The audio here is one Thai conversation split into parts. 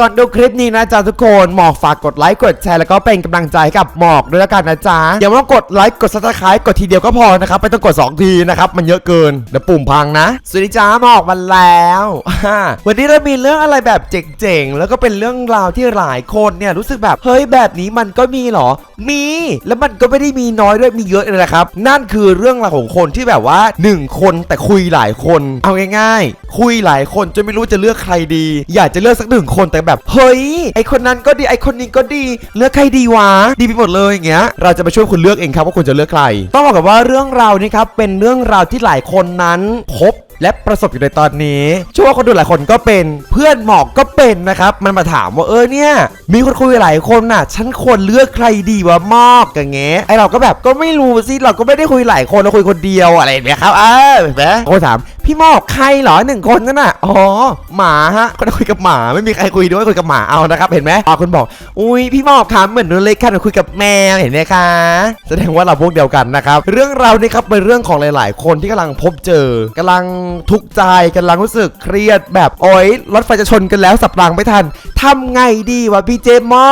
ก่อนดูคลิปนี้นะจ๊ะทุกคนหมอกฝากกดไลค์กดแชร์แล้วก็เป็นกำลังใจให้กับหมอกด้วยละกันนะจ๊ะอย่าว่ากดไลค์กดซับสไครต์กดทีเดียวก็พอนะครับไม่ต้องกด 2 ทีนะครับมันเยอะเกินเดี๋ยวปุ่มพังนะสวัสดีจ้าหมอกมาแล้ววันนี้เรามีเรื่องอะไรแบบเจ๋งๆแล้วก็เป็นเรื่องราวที่หลายคนเนี่ยรู้สึกแบบเฮ้ยแบบนี้มันก็มีหรอ มี แล้วมันก็ไม่ได้มีน้อยด้วยมีเยอะเลยนะครับ นั่นคือเรื่องราวของคนที่แบบว่าหนึ่งคนแต่คุยหลายคน เอาง่าย ๆ คุยหลายคนจนไม่รู้จะเลือกใครดี อยากจะเลือกสักหนึ่งคนแต่แบบเฮ้ยไอคนนั้นก็ดีไอคนนี้ก็ดีเลือกใครดีวะดีไปหมดเลยอย่างเงี้ยเราจะมาช่วยคุณเลือกเองครับว่าคุณจะเลือกใคร ต้องบอกกับว่าเรื่องราวนี้ครับเป็นเรื่องราวที่หลายคนนั้นพบและประสบอยู่ในตอนนี้เชื่อว่าคนดูหลายคนก็เป็นเพื่อนหมอกก็เป็นนะครับ มันมาถามว่าเออเนี่ย มีคนคุยหลายคนน่ะ ฉันควรเลือกใครดีวะมอกอย่างเงี้ยไอเราก็แบบก็ไม่รู้สิเราก็ไม่ได้คุยหลายคนเราคุยคนเดียวอะไรแบบเนี้ยครับเออเห็นไหมคนถาม พี่มอกใครเหรอหนึ่งคนนั่นน่ะอ๋อหมาฮะคนคุยกับหมาไม่มีใครคุยด้วยคุยกับหมาเอานะครับเห็นไหมอ๋อคนบอก อุ้ยพี่มอกครับเหมือนหนูเลยค่ะคุยกับแมวเห็นไหมคะแสดงว่าเราพวกเดียวกันนะครับเรื่องราวนี้ครับเป็นเรื่องของหลาย ๆ คนที่กำลังพบเจอกำลังทุกข์ใจกำลังรู้สึกเครียดแบบโอ๊ยรถไฟจะชนกันแล้วสับรางไม่ทันทำไงดีวะพี่เจมอ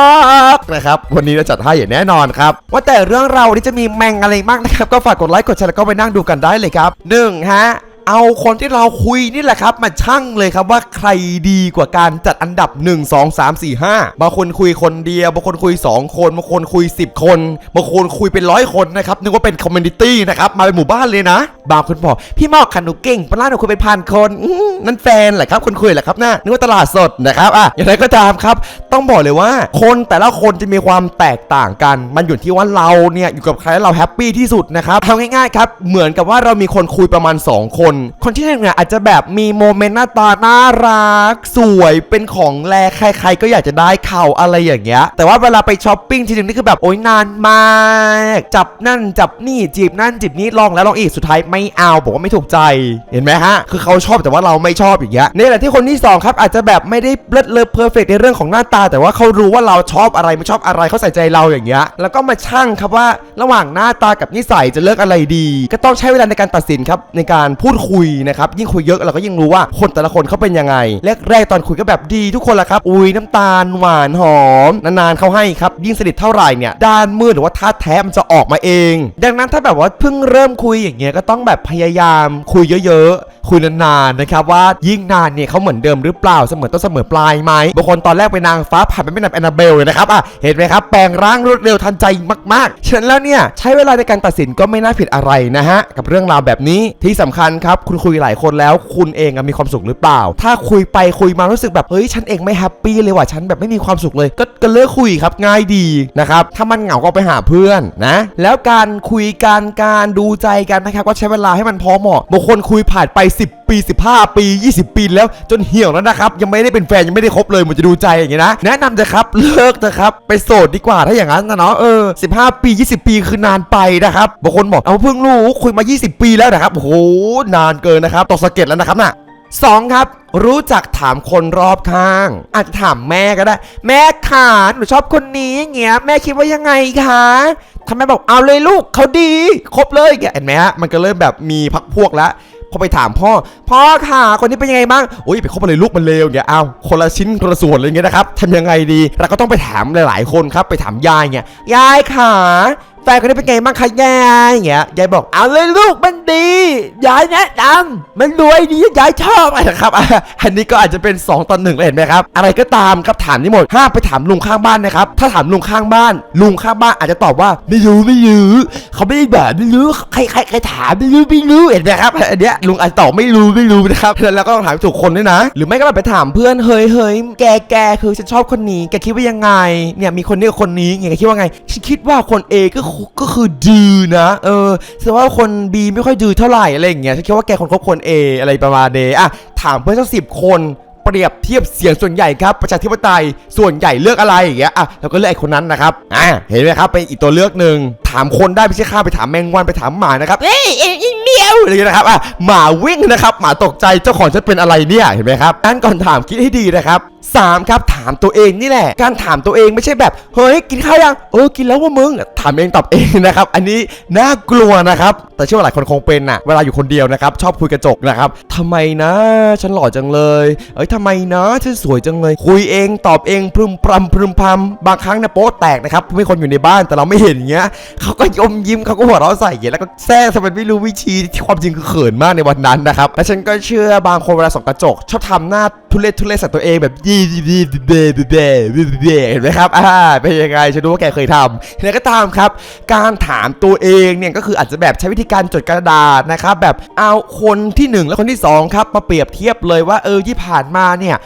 กนะครับวันนี้เราจัดให้อย่างแน่นอนครับว่าแต่เรื่องเรานี้จะมีแมงอะไรมากนะครับก็ฝากกดไลค์กดแชร์แล้วก็ไปนั่งดูกันได้เลยครับหนึ่งฮะ เอาคนที่เราคุยนี่แหละครับ มาชั่งเลยครับว่าใครดีกว่าการจัดอันดับ 1 2 3 4 5บางคนคุยคนเดียวบางคนคุย 2 คนบางคนคุย 10 คนบางคนคุยเป็นร้อยคนนะครับนึกว่าเป็นคอมมูนิตี้นะครับมาเป็นหมู่บ้านเลยนะบางคนบอกพี่มอกขันหนูเก่งปลาหนูคุยเป็นพันคนนั่นแฟนแหละครับคนคุยแหละครับน่านึกว่าตลาดสดนะครับอะอย่างไรก็ตามครับ ต้องบอกเลยว่าคนแต่ละคนจะมีความแตกต่างกัน มันอยู่ที่ว่าเราเนี่ยอยู่กับใครเราแฮปปี้ที่สุดนะครับทำง่ายๆครับเหมือนกับว่าเรามีคนคุยประมาณ 2 คนคนที่หนึ่งเนี่ยอาจจะแบบมีโมเมนต์หน้าตาน่ารัก สวยเป็นของแลใคร ๆ ก็อยากจะได้เขาอะไรอย่างเงี้ย แต่ว่าเวลาไปช้อปปิ้งทีนึงนี่คือแบบโอ๊ยนานมากจับนั่นจับนี่จีบนั่นจีบนี่ลองแล้วลองอีกสุดท้ายไม่เอาบอกว่าไม่ถูกใจเห็นไหมฮะ คือเขาชอบแต่ว่าเราไม่ชอบอย่างเงี้ยนี่แหละที่คนที่สองครับอาจจะแบบไม่ได้เลิศเลอเพอร์เฟกในเรื่องของหน้าตา แต่ว่าเขารู้ว่าเราชอบอะไรไม่ชอบอะไรเขาใส่ใจเราอย่างเงี้ยแล้วก็มาชั่งครับว่าระหว่างหน้าตากับนิสัยจะเลือกอะไรดี ก็ต้องใช้เวลาในการตัดสินครับในการพูดคุยุยนะครับยิ่งคุยเยอะเราก็ยิ่งรู้ว่าคนแต่ละคนเขาเป็นยังไงแรกๆตอนคุยก็แบบดีทุกคนละครับอุ้ยน้ำตาลหวานหอมนานๆเขาให้ครับยิ่งสนิทเท่าไหร่เนี่ยด้านมืดหรือว่าท่าแท้มันจะออกมาเอง ดังนั้นถ้าแบบว่าเพิ่งเริ่มคุยอย่างเงี้ยก็ต้องแบบพยายามคุยเยอะๆคุยนานๆนะครับว่ายิ่งนานเนี่ยเขาเหมือนเดิมหรือเปล่าเสมอต้นเสมอปลายไหมบางคนตอนแรกเป็นนางฟ้าผ่านไปเป็นแบแอนนาเบลเลยนะครับอะเห็นไหมครับแปลงร่างรวดเร็วทันใจมากๆฉะนั้นแล้วเนี่ยใช้เวลาในการตัดสินก็ไม่น่าผิดอะไรนะฮะกับเรื่องราวแบบนี้ที่สำคัญครับคุณคุยหลายคนแล้ว คุณเองมีความสุขหรือเปล่า ถ้าคุยไปคุยมารู้สึกแบบเฮ้ยฉันเองไม่แฮปปี้เลยว่ะฉันแบบไม่มีความสุขเลย ก็ก็เลิกคุยครับง่ายดีนะครับถ้ามันเหงาก็ไปหาเพื่อนนะ แล้วการคุยการการดูใจกันนะครับก็ใช้เวลาให้มันพอเหมาะบางคนคุยผ่านไป 10 ปี 15 ปี 20 ปีแล้วจนเหี่ยวแล้วนะครับ ยังไม่ได้เป็นแฟนยังไม่ได้คบเลยมันจะดูใจอย่างเงี้ยนะ แนะนำเถอะครับเลิกเถอะครับไปโสดดีกว่าถ้าอย่างนั้นนะเนาะเออ15 ปี 20 ปีคือนานไปนะครับบางคนบอกเอาเพิ่งรู้คุยมา 20 ปีแล้วนะครับโอ้โหนานเกินนะครับตกสะเก็ดแล้วนะครับน่ะสองครับรู้จักถามคนรอบข้าง อาจจะถามแม่ก็ได้ แม่ขาหนูชอบคนนี้อย่างเงี้ยแม่คิดว่ายังไงคะทำไมบอกเอาเลยลูกเขาดี ครบเลยอย่างเงี้ยเห็นไหมฮะมันก็เริ่มแบบมีพักพวกแล้ว พอไปถามพ่อ พ่อค่ะ คนนี้เป็นยังไงบ้างโอ้ยไปคบอะไรลูกมันเลวอย่างเงี้ยเอาคนละชิ้นคนละส่วนอะไรเงี้ยนะครับทำยังไงดี เราก็ต้องไปถามหลาย ๆ คนครับ ไปถามยายเงี้ยยายค่ะ ฟนคนนี้เป็นไงบ้างคะยายอย่างเงี้ยยายบอกเอาเลยลูกมันดียายแนะนำมันรวยดียายชอบอะไรนะครับอันนี้ก็อาจจะเป็น 2ต่อหนึ่งเลยเห็นไหมครับ อะไรก็ตามครับถามนี่หมดห้ามไปถามลุงข้างบ้านนะครับ ถ้าถามลุงข้างบ้าน ลุงข้างบ้านอาจจะตอบว่าไม่รู้ไม่รู้เขาไม่ได้แบบไม่รู้ใครใครใครถามไม่รู้ไม่รู้เห็นไหมครับอันเนี้ยลุงอาจจะตอบไม่รู้ไม่รู้นะครับแล้วก็ต้องถามถูกคนด้วยนะ หรือไม่ก็แบบไปถามเพื่อนเฮ้ยเฮ้ยแกแกคือฉันชอบคนนี้แกคิดว่ายังไงเนี่ยมีคนนี้กับคนนี้ไงแกคิดว่าไงฉันคิดว่าคน A ก็คือก็คือดื้อนะ เออแต่ว่าคน B ไม่ค่อยดื้อเท่าไหร่อะไรอย่างเงี้ยฉันคิดว่าแกคนคบคน A อะไรประมาณนี้อะถามเพื่อนสักสิบคนเปรียบเทียบเสียงส่วนใหญ่ครับประชาธิปไตยส่วนใหญ่เลือกอะไรอย่างเงี้ยอะเราก็เลือกไอ้คนนั้นนะครับอะเห็นไหมครับเป็นอีกตัวเลือกหนึ่งถามคนได้ไม่ใช่ข้ามไปถามแมงวันไปถามหมานะครับเอ้ยเอ็งอีเดียวอะไรอย่างเงี้ยนะครับอะหมาวิ่งนะครับหมาตกใจเจ้าของฉันเป็นอะไรเนี่ยเห็นไหมครับงั้นก่อนถามคิดให้ดีนะครับ3 ครับถามตัวเองนี่แหละ การถามตัวเองไม่ใช่แบบ เฮ้ย กินข้าวยังเออกินแล้วว่ามึง ถามเองตอบเองนะครับ อันนี้น่ากลัวนะครับ แต่เชื่อว่าหลายคนคงเป็นน่ะเวลาอยู่คนเดียวนะครับ ชอบคุยกระจกนะครับทำไมนะ ฉันหล่อจังเลย เอ้ยทำไมนะฉันสวยจังเลย คุยเองตอบเองพรึมพรำพรึมพรำบางครั้งนะโป๊ะแตกนะครับไม่คนอยู่ในบ้านแต่เราไม่เห็นเงี้ยเขาก็ยมยิ้มเขาก็หัวเราะใส่เงี้ยแล้วก็แซ่ทำเปนไม่รู้วิธีที่ความจริงคือเขินมากในวันนั้นนะครับและฉันก็เชื่อบางคนเวลาส่องกระจก ชอบทำหน้าทุเรศทุเรศใส่ตัวเองแบบยดีดีเดเดเดเดเห็นไหมครับอ่าเป็นยังไงฉันรู้ว่าแกเคยทำยังไงก็ตามครับ การถามตัวเองเนี่ยก็คืออาจจะแบบใช้วิธีการจดกระดาษนะครับแบบเอาคนที่หนึ่งและคนที่สองครับ มาเปรียบเทียบเลยว่าเออที่ผ่านมาเนี่ย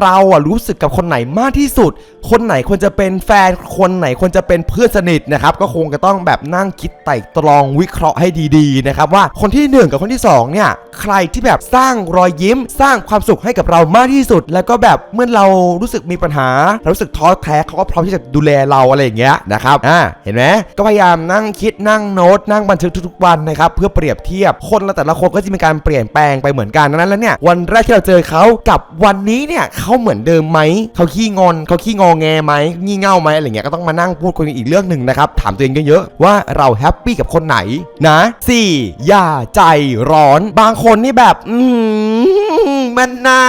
เราอะรู้สึกกับคนไหนมากที่สุด คนไหนควรจะเป็นแฟน คนไหนควรจะเป็นเพื่อนสนิทนะครับ ก็คงจะต้องแบบนั่งคิดไต่ตรองวิเคราะห์ให้ดีๆนะครับว่าคนที่หนึ่งกับคนที่สองเนี่ย ใครที่แบบสร้างรอยยิ้ม สร้างความสุขให้กับเรามากที่สุด แล้วก็แบบเมื่อเรารู้สึกมีปัญหาเรารู้สึกท้อแท้เขาก็พร้อมที่จะดูแลเราอะไรอย่างเงี้ยนะครับอ่าเห็นไหมก็พยายามนั่งคิดนั่งโน้ตนั่งบันทึกทุกๆวันนะครับเพื่อเปรียบเทียบคนละแต่ละคนก็จะมีการเปลี่ยนแปลงไปเหมือนกันนั้นแล้วเนี่ยวันแรกที่เราเจอเขากับวันนี้เนี่ยเขาเหมือนเดิมไหมเขาขี้งอนเขาขี้งอแงไหมงี่เง่าไหมอะไรเงี้ยก็ต้องมานั่งพูดคุยกันอีกเรื่องหนึ่งนะครับถามตัวเองเยอะๆว่าเราแฮปปี้กับคนไหนนะ 4. อย่าใจร้อนบางคนนี่แบบ อืม มันนะ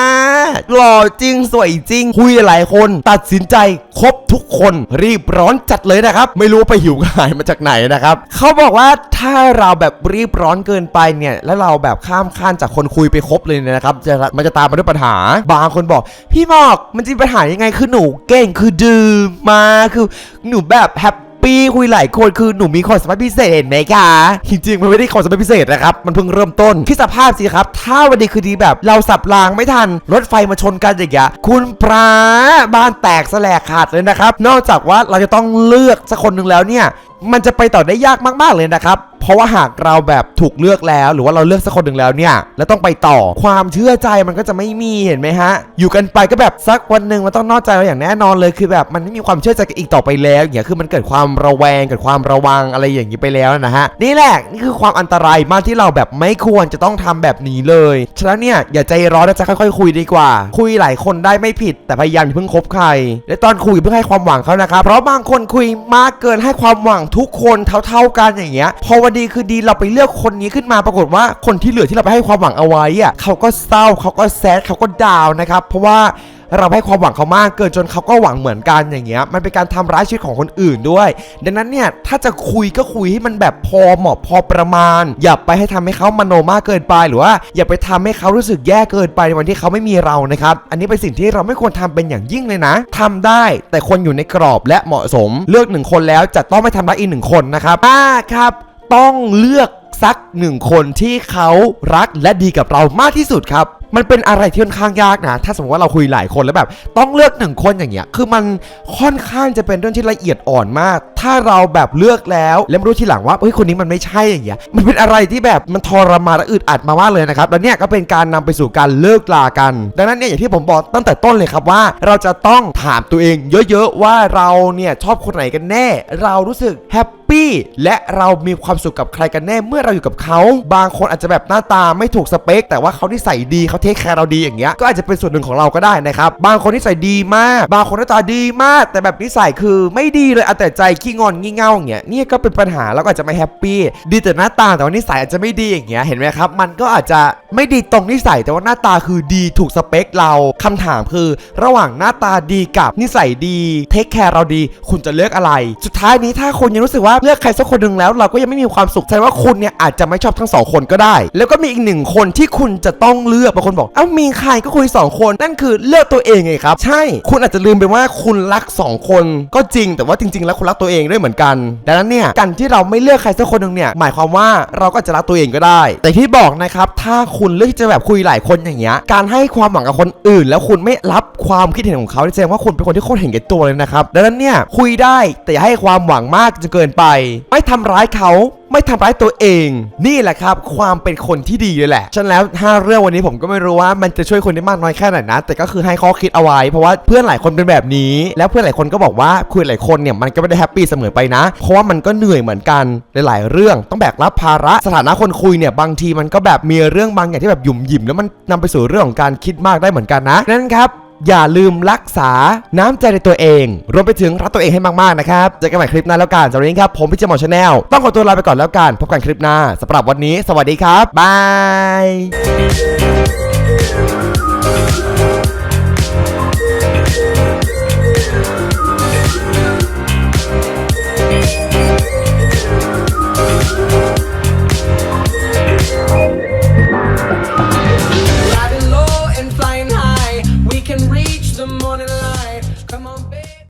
หล่อจริงสวยจริง คุยหลายคน ตัดสินใจคบทุกคนรีบร้อนจัดเลยนะครับ ไม่รู้ไปหิวหายมาจากไหนนะครับเขาบอกว่าถ้าเราแบบรีบร้อนเกินไปเนี่ย แล้วเราแบบข้ามขั้นจากคนคุยไปคบเลยเนี่ยนะครับจะมันจะตามมาด้วยปัญหา บางคนบอก พี่หมอกมันจะปัญหายังไงคือหนูเก่งคือดื่มมาคือหนูแบบแฮป ปี้คุยหลายคนคือหนูมีความสามารถพิเศษไหมคะจริงๆมันไม่ได้ความสามารถพิเศษนะครับมันเพิ่งเริ่มต้นคิดสภาพสิครับ ถ้าวันดีคือดีแบบเราสับรางไม่ทัน รถไฟมาชนกันอย่างเงี้ยคุณปลาบ้านแตกแสลกขาดเลยนะครับ นอกจากว่าเราจะต้องเลือกสักคนหนึ่งแล้วเนี่ยมันจะไปต่อได้ยากมากๆเลยนะครับ เพราะว่าหากเราแบบถูกเลือกแล้ว หรือว่าเราเลือกสักคนหนึ่งแล้วเนี่ย แล้วต้องไปต่อความเชื่อใจมันก็จะไม่มีเห็นไหมฮะ อยู่กันไปก็แบบสักวันหนึ่งมันต้องนอกใจเราอย่างแน่นอนเลยคือแบบมันไม่มีความเชื่อใจกันอีกต่อไปแล้วอย่างเงี้ยคือมันเกิดความระแวงเกิดความระวังอะไรอย่างนี้ไปแล้วนะฮะนี่แหละนี่คือความอันตรายมากที่เราแบบไม่ควรจะต้องทำแบบนี้เลยฉะนั้นเนี่ยอย่าใจร้อนนะจะค่อยๆคุยดีกว่า คุยหลายคนได้ไม่ผิด แต่พยายามอย่าเพิ่งคบใคร และตอนคุยเพิ่งให้ความหวังเขานะครับเพราะบางคนคุยมากเกินให้ความหวังทุกคนเท่า ๆกันอย่างเงี้ยพอวันดีคือดีเราไปเลือกคนนี้ขึ้นมาปรากฏว่าคนที่เหลือที่เราไปให้ความหวังเอาไว้อะเขาก็เศร้าเขาก็แซดเขาก็ดาวนะครับ เพราะว่าเราให้ความหวังเขามากเกินจนเขาก็หวังเหมือนกันอย่างเงี้ยมันเป็นการทำร้ายชีวิตของคนอื่นด้วย ดังนั้นเนี่ยถ้าจะคุยก็คุยให้มันแบบพอเหมาะพอประมาณ อย่าไปให้ทำให้เขามโนมากเกินไป หรือว่าอย่าไปทำให้เขารู้สึกแย่เกินไปในวันที่เขาไม่มีเรานะครับอันนี้เป็นสิ่งที่เราไม่ควรทำเป็นอย่างยิ่งเลยนะทำได้แต่คนอยู่ในกรอบและเหมาะสม เลือกหนึ่งคนแล้วจะต้องไม่ทำร้ายอีกหนึ่งคนนะครับอ่าครับ ต้องเลือก สักหนึ่งคนที่เขารักและดีกับเรามากที่สุดครับ มันเป็นอะไรที่ค่อนข้างยากนะ ถ้าสมมติว่าเราคุยหลายคนแล้วแบบ ต้องเลือกหนึ่งคนอย่างเงี้ย คือมันค่อนข้างจะเป็นเรื่องที่ละเอียดอ่อนมาก ถ้าเราแบบเลือกแล้ว แล้วไม่รู้ทีหลังว่าเฮ้ยคนนี้มันไม่ใช่อย่างเงี้ย มันเป็นอะไรที่แบบมันทรมานและอึดอัดมามากเลยนะครับ แล้วเนี่ยก็เป็นการนำไปสู่การเลิกลากัน ดังนั้นเนี่ยอย่างที่ผมบอกตั้งแต่ต้นเลยครับว่า เราจะต้องถามตัวเองเยอะๆว่าเราเนี่ยชอบคนไหนกันแน่ เรารู้สึกแฮปปี้และเรามีความสุขกับใครกันแน่เมื่อเราอยู่กับเขา บางคนอาจจะแบบหน้าตาไม่ถูกสเปค แต่ว่าเขาที่ใส่ดีเขาเทคแคร์เราดีอย่างเงี้ยก็อาจจะเป็นส่วนหนึ่งของเราก็ได้นะครับบางคนที่ใส่ดีมาก บางคนหน้าตาดีมาก แต่แบบนิสัยคือไม่ดีเลยเอาแต่ใจขี้งอนงี่เง่าอย่างเงี้ยนี่ก็เป็นปัญหาแล้วก็อาจจะไม่แฮปปี้ดีแต่หน้าตาแต่ว่านิสัยอาจจะไม่ดีอย่างเงี้ยเห็นไหมครับ มันก็อาจจะไม่ดีตรงนิสัยแต่ว่าหน้าตาคือดีถูกสเปคเราคำถามคือ ระหว่างหน้าตาดีกับนิสัยดีเทคแคร์เราดี คุณจะเลือกอะไร สุดท้ายนี้ถ้าคุณยังรู้สึกว่าเลือกใครสักคนหนึ่งแล้ว เราก็ยังไม่มีความสุขแสดงว่าคุณเนี่ยอาจจะไม่ชอบทั้งสองคนก็ได้ แล้วก็มีอีกหนึ่งคนที่คุณจะต้องเลือกบางคนบอก เอ้ามีใครก็คุยสองคน นั่นคือเลือกตัวเองไงครับ ใช่ คุณอาจจะลืมไปว่าคุณรักสองคนก็จริง แต่ว่าจริง ๆ แล้วคุณรักตัวเองด้วยเหมือนกัน ดังนั้นเนี่ยการที่เราไม่เลือกใครสักคนหนึ่งเนี่ยหมายความว่าเราก็จะรักตัวเองก็ได้ แต่ที่บอกนะครับถ้าคุณเลือกที่จะแบบคุยหลายคนอย่างเงี้ยการให้ความหวังกับคนอื่น แล้วคุณไม่รับความคิดเห็นของเขาแสดงว่าคุณเป็นคนที่โคตรเห็นแก่ตัวเลยนะครับดังนั้นเนี่ยคุยได้แต่อย่าให้ความหวังมากจนเกินไป ไม่ทำร้ายเขา ไม่ทำร้ายตัวเอง นี่แหละครับ ความเป็นคนที่ดีเลยแหละ ฉะนันแล้วห้าเรื่องวันนี้ผมก็ไม่รู้ว่ามันจะช่วยคนได้มากน้อยแค่ไหนนะ แต่ก็คือให้ข้อคิดเอาไว้ เพราะว่าเพื่อนหลายคนเป็นแบบนี้ แล้วเพื่อนหลายคนก็บอกว่าคุยหลายคนเนี่ยมันก็ไม่ได้แฮปปี้เสมอไปนะ เพราะว่ามันก็เหนื่อยเหมือนกันหลายๆเรื่องต้องแบกรับภาระสถานะคนคุยเนี่ยบางทีมันก็แบบมีเรื่องบางอย่างที่แบบหยุ่มหยิมแล้วมันนำไปสู่เรื่องของการคิดมากได้เหมือนกันนะนั่นครับ อย่าลืมรักษาน้ำใจในตัวเอง รวมไปถึงรักตัวเองให้มากๆนะครับเจอกันใหม่คลิปหน้าแล้วกันสำหรับวันนี้ครับผมพี่เจมอชาแนลต้องขอตัวลาไปก่อนแล้วกันพบกันคลิปหน้าสำหรับวันนี้ สวัสดีครับบาย